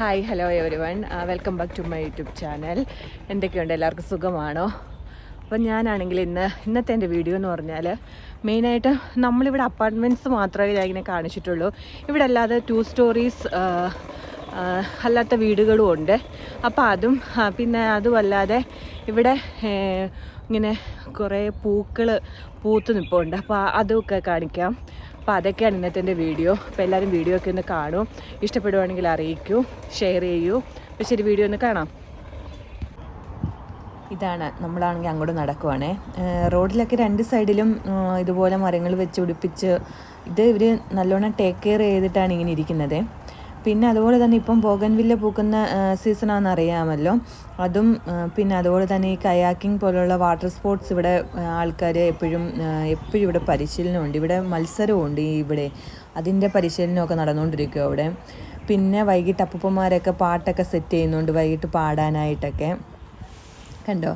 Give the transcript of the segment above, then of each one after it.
Hi hello everyone welcome back to my YouTube channel എന്തൊക്കെയുണ്ട്? എല്ലാവർക്കും സുഖമാണോ? അപ്പം ഞാനാണെങ്കിൽ ഇന്ന് ഇന്നത്തെ എന്റെ വീഡിയോ എന്ന് പറഞ്ഞാൽ മെയിനായിട്ട് നമ്മളിവിടെ അപ്പാർട്ട്മെന്റ്സ് മാത്രമേ ഞാൻ കാണിച്ചിട്ടുള്ളൂ. ഇവിടെ അല്ലാതെ ടു സ്റ്റോറീസ് അല്ലാത്ത വീടുകളും ഉണ്ട്. അപ്പോൾ അതും പിന്നെ അതുമല്ലാതെ ഇവിടെ ഇങ്ങനെ കുറേ പൂക്കൾ പൂത്ത് നിൽപ്പുണ്ട് അപ്പോൾ അതൊക്കെ കാണിക്കാം. അപ്പോൾ അതൊക്കെയാണ് ഇന്നത്തെ എന്റെ വീഡിയോ. അപ്പോൾ എല്ലാവരും വീഡിയോ ഒക്കെ ഒന്ന് കാണും. ഇഷ്ടപ്പെടുവാണെങ്കിൽ അറിയിക്കൂ ഷെയർ ചെയ്യൂ. അപ്പോൾ ശരി വീഡിയോ ഒന്ന് കാണാം. ഇതാണ് നമ്മളാണെങ്കിൽ അങ്ങോട്ട് നടക്കുവാണേ. റോഡിലൊക്കെ രണ്ട് സൈഡിലും ഇതുപോലെ മരങ്ങൾ വെച്ച് പിടിപ്പിച്ച് ഇത് ഇവർ നല്ലോണം ടേക്ക് കെയർ ചെയ്തിട്ടാണ് ഇങ്ങനെ ഇരിക്കുന്നത്. പിന്നെ അതുപോലെ തന്നെ ഇപ്പം ബോഗൻവില്ല പൂക്കുന്ന സീസണാണെന്ന് അറിയാമല്ലോ അതും പിന്നെ അതുപോലെ തന്നെ ഈ കയാക്കിംഗ് പോലുള്ള വാട്ടർ സ്പോർട്സ് ഇവിടെ ആൾക്കാർ എപ്പോഴും എപ്പോഴും ഇവിടെ പരിശീലനമുണ്ട്. ഇവിടെ മത്സരമുണ്ട് ഈ ഇവിടെ. അതിന്റെ പരിശീലനമൊക്കെ നടന്നുകൊണ്ടിരിക്കും അവിടെ പിന്നെ വൈകിട്ട് അപ്പൂപ്പന്മാരൊക്കെ പാട്ടൊക്കെ സെറ്റ് ചെയ്യുന്നുണ്ട് വൈകിട്ട് പാടാനായിട്ടൊക്കെ. കണ്ടോ?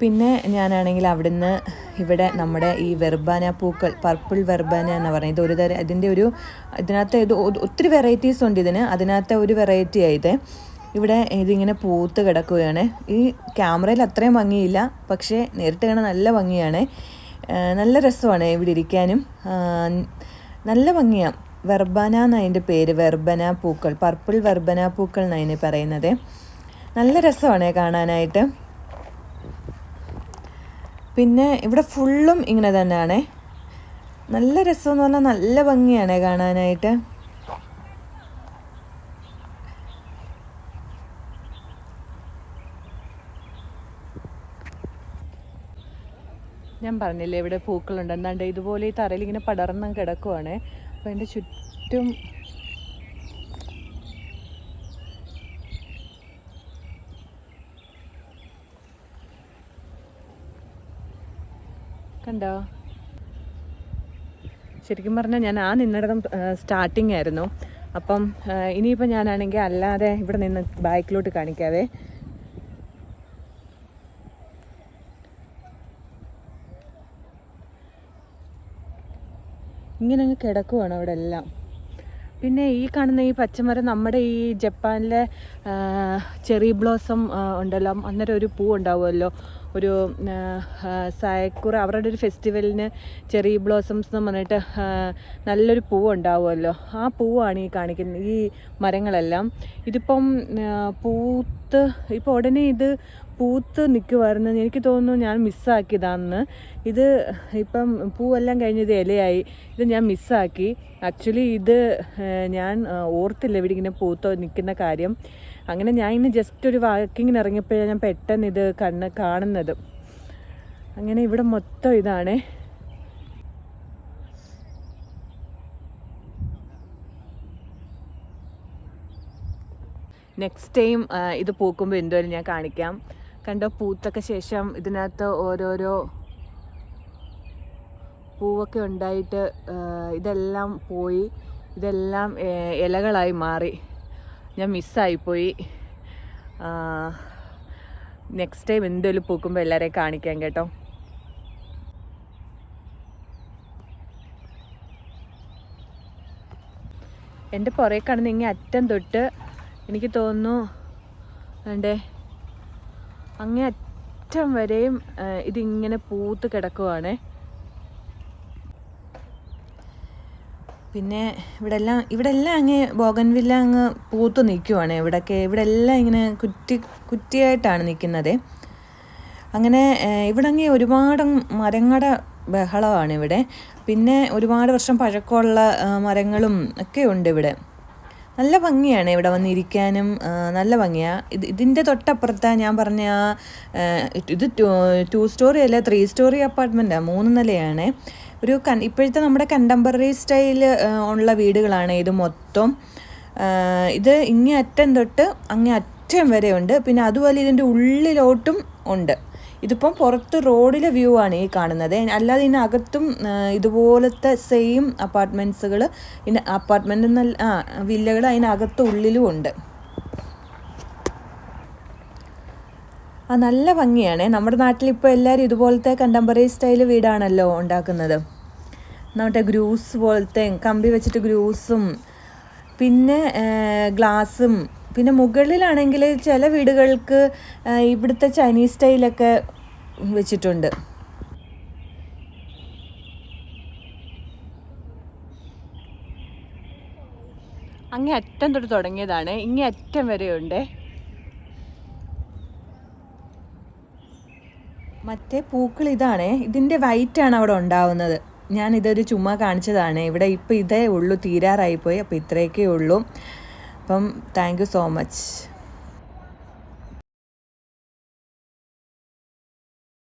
പിന്നെ ഞാനാണെങ്കിൽ അവിടുന്ന് ഇവിടെ നമ്മുടെ ഈ വെർബാന പൂക്കൾ പർപ്പിൾ വെർബാന എന്ന് പറയുന്നത്. ഒരു തരം ഇതിന്റെ ഒരു ഇതിനകത്ത് ഇത് ഒത്തിരി വെറൈറ്റീസ് ഉണ്ട് ഇതിന്. അതിനകത്തെ ഒരു വെറൈറ്റി ആയത് ഇവിടെ ഇതിങ്ങനെ പൂത്ത് കിടക്കുകയാണ്. ഈ ക്യാമറയിൽ അത്രയും ഭംഗിയില്ല പക്ഷേ നേരിട്ട് കാണാൻ നല്ല ഭംഗിയാണ്. നല്ല രസമാണ് ഇവിടെ ഇരിക്കാനും. നല്ല ഭംഗിയാണ് വെർബന എന്നാണ് അതിന്റെ പേര്? വെർബന പൂക്കൾ പർപ്പിൾ വെർബന പൂക്കൾ എന്നാണ് അതിന് പറയുന്നത്. നല്ല രസമാണ് കാണാനായിട്ട്. പിന്നെ ഇവിടെ ഫുള്ളും ഇങ്ങനെ തന്നെയാണ്. നല്ല രസമെന്ന് പറഞ്ഞാൽ നല്ല ഭംഗിയാണ് കാണാനായിട്ട്. ഞാൻ പറഞ്ഞില്ലേ ഇവിടെ പൂക്കളുണ്ട്. എന്താണ്ട് ഇതുപോലെ ഈ തറയിൽ ഇങ്ങനെ പടർന്ന് കിടക്കുവാണ്. അപ്പോൾ അതിന്റെ ചുറ്റും കണ്ടോ? ശരിക്കും പറഞ്ഞാൽ ഞാൻ ആ നിന്നിടത്തും സ്റ്റാർട്ടിങ് ആയിരുന്നു. അപ്പം ഇനിയിപ്പോൾ ഞാനാണെങ്കിൽ അല്ലാതെ ഇവിടെ നിന്ന് ബാക്കിലോട്ട് കാണിക്കാവേ. ഇങ്ങനെ അങ്ങ് കിടക്കുവാണ് അവിടെ എല്ലാം പിന്നെ ഈ കാണുന്ന ഈ പച്ചമരം നമ്മുടെ ഈ ജപ്പാനിലെ ചെറി ബ്ലോസം ഉണ്ടല്ലോ. അന്നേരം ഒരു പൂ ഉണ്ടാവുമല്ലോ. ഒരു സായക്കുറ അവരുടെ ഒരു ഫെസ്റ്റിവലിന് ചെറി ബ്ലോസംസ് എന്ന് പറഞ്ഞിട്ട് നല്ലൊരു പൂവ് ഉണ്ടാവുമല്ലോ. ആ പൂവാണ് ഈ കാണിക്കുന്നത് ഈ മരങ്ങളെല്ലാം. ഇതിപ്പം പൂത്ത് ഇപ്പോൾ ഉടനെ ഇത് പൂത്ത് നിൽക്കുമായിരുന്നു എനിക്ക് തോന്നുന്നു ഞാൻ മിസ്സാക്കിയതാണെന്ന്. ഇത് ഇപ്പം പൂവെല്ലാം കഴിഞ്ഞത് ഇലയായി. ഇത് ഞാൻ മിസ്സാക്കി. ആക്ച്വലി ഇത് ഞാൻ ഓർത്തില്ല ഇവിടെ ഇങ്ങനെ പൂത്തോ നിൽക്കുന്ന കാര്യം. അങ്ങനെ ഞാൻ ഇന്ന് ജസ്റ്റ് ഒരു വാക്കിങ്ങിന് ഇറങ്ങിയപ്പോഴാണ് ഞാൻ പെട്ടെന്ന് ഇത് കണ്ണ് കാണുന്നത്. അങ്ങനെ ഇവിടെ മൊത്തം ഇതാണ്. നെക്സ്റ്റ് ടൈം ഇത് പൂക്കുമ്പോൾ എന്തോരം ഞാൻ കാണിക്കാം. കണ്ടോ? പൂത്തൊക്കെ ശേഷം ഇതിനകത്ത് ഓരോരോ പൂവൊക്കെ ഉണ്ടായിട്ട് ഇതെല്ലാം പോയി. ഇതെല്ലാം ഇലകളായി മാറി. ഞാൻ മിസ്സായിപ്പോയി നെക്സ്റ്റ് ടൈം എന്തെങ്കിലും പൂക്കുമ്പോൾ എല്ലാവരെയും കാണിക്കാം കേട്ടോ. എന്റെ പുറകെ കാണുന്ന ഇങ്ങനെ അറ്റം തൊട്ട് എനിക്ക് തോന്നുന്നു വേണ്ടേ അങ്ങേ അറ്റം വരെയും ഇതിങ്ങനെ പൂത്ത് കിടക്കുവാണേ. പിന്നെ ഇവിടെ എല്ലാം ഇവിടെ എല്ലാം അങ്ങ് ബോഗൻവില്ല അങ്ങ് പൂത്ത് നിൽക്കുവാണ് ഇവിടൊക്കെ. ഇവിടെ എല്ലാം ഇങ്ങനെ കുറ്റി കുറ്റിയായിട്ടാണ് നിൽക്കുന്നത്. അങ്ങനെ ഇവിടെ അങ്ങ് ഒരുപാട് മരങ്ങളുടെ ബഹളമാണ് ഇവിടെ. പിന്നെ ഒരുപാട് വർഷം പഴക്കമുള്ള മരങ്ങളും ഒക്കെ ഉണ്ട് ഇവിടെ. നല്ല ഭംഗിയാണ് ഇവിടെ വന്നിരിക്കാനും. നല്ല ഭംഗിയാണ് ഇത് ഇതിന്റെ തൊട്ടപ്പുറത്താണ് ഞാൻ പറഞ്ഞ ഇത് ടു സ്റ്റോറി അല്ല ത്രീ സ്റ്റോറി അപ്പാർട്ട്മെന്റാണ് മൂന്ന് നിലയാണ്. ഒരു കൺ ഇപ്പോഴത്തെ നമ്മുടെ കണ്ടംപററി സ്റ്റൈൽ ഉള്ള വീടുകളാണ് ഇത് മൊത്തം. ഇത് ഇങ്ങേ അറ്റം തൊട്ട് അങ്ങേ അറ്റം വരെ ഉണ്ട് പിന്നെ അതുപോലെ ഇതിന്റെ ഉള്ളിലോട്ടും ഉണ്ട്. ഇതിപ്പം പുറത്ത് റോഡിലെ വ്യൂ ആണ് ഈ കാണുന്നത്. അല്ലാതെ ഇതിനകത്തും ഇതുപോലത്തെ സെയിം അപ്പാർട്ട്മെന്റ്സുകൾ ഇതിന്റെ അപ്പാർട്ട്മെന്റ് എന്നല്ല ആ വില്ലകൾ അതിനകത്ത് ഉള്ളിലും ഉണ്ട്. ആ നല്ല ഭംഗിയാണ്. നമ്മുടെ നാട്ടിൽ നാട്ടിലിപ്പോൾ എല്ലാവരും ഇതുപോലത്തെ കണ്ടംപററി സ്റ്റൈൽ വീടാണല്ലോ ഉണ്ടാക്കുന്നത്. നമ്മുടെ ഗ്രൂസ് പോലത്തെ കമ്പി വെച്ചിട്ട് ഗ്രൂസും പിന്നെ ഗ്ലാസും പിന്നെ മുകളിലാണെങ്കിൽ ചില വീടുകൾക്ക് ഇവിടുത്തെ ചൈനീസ് സ്റ്റൈലൊക്കെ വെച്ചിട്ടുണ്ട്. അങ്ങേ അറ്റം തൊട്ട് തുടങ്ങിയതാണ്. ഇങ്ങേ അറ്റം വരെയുണ്ട്. മറ്റേ പൂക്കൾ ഇതാണ്. ഇതിന്റെ വൈറ്റാണ് അവിടെ ഉണ്ടാവുന്നത്. ഞാൻ ഇതൊരു ചുമ്മാ കാണിച്ചതാണ്. ഇവിടെ ഇപ്പം ഇതേ ഉള്ളൂ തീരാറായിപ്പോയി അപ്പോൾ ഇത്രയൊക്കെ ഉള്ളൂ. അപ്പം താങ്ക് യു സോ മച്ച്.